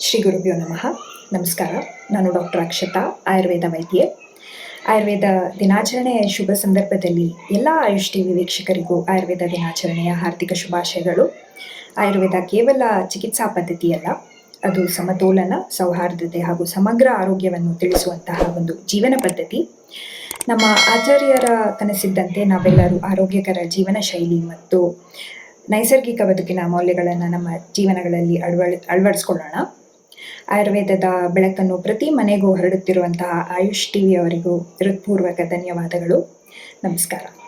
ಶ್ರೀ ಗುರುಭ್ಯೋ ನಮಃ. ನಮಸ್ಕಾರ. ನಾನು ಡಾಕ್ಟರ್ ಅಕ್ಷತಾ, ಆಯುರ್ವೇದ ವೈದ್ಯೆ. ಆಯುರ್ವೇದ ದಿನಾಚರಣೆಯ ಶುಭ ಸಂದರ್ಭದಲ್ಲಿ ಎಲ್ಲ ಆಯುಷ್ ಟಿವಿ ವೀಕ್ಷಕರಿಗೂ ಆಯುರ್ವೇದ ದಿನಾಚರಣೆಯ ಹಾರ್ದಿಕ ಶುಭಾಶಯಗಳು. ಆಯುರ್ವೇದ ಕೇವಲ ಚಿಕಿತ್ಸಾ ಪದ್ಧತಿಯಲ್ಲ, ಅದು ಸಮತೋಲನ, ಸೌಹಾರ್ದತೆ ಹಾಗೂ ಸಮಗ್ರ ಆರೋಗ್ಯವನ್ನು ತಿಳಿಸುವಂತಹ ಒಂದು ಜೀವನ ಪದ್ಧತಿ. ನಮ್ಮ ಆಚಾರ್ಯರ ಕನಸಿದ್ದಂತೆ ನಾವೆಲ್ಲರೂ ಆರೋಗ್ಯಕರ ಜೀವನ ಶೈಲಿ ಮತ್ತು ನೈಸರ್ಗಿಕ ಬದುಕಿನ ಮೌಲ್ಯಗಳನ್ನು ನಮ್ಮ ಜೀವನಗಳಲ್ಲಿ ಅಳವಡಿ ಅಳವಡಿಸ್ಕೊಳ್ಳೋಣ. ಆಯುರ್ವೇದದ ಬೆಳಕನ್ನು ಪ್ರತಿ ಮನೆಗೂ ಹರಡುತ್ತಿರುವಂತಹ ಆಯುಷ್ ಟಿವಿಯವರಿಗೂ ಹೃತ್ಪೂರ್ವಕ ಧನ್ಯವಾದಗಳು. ನಮಸ್ಕಾರ.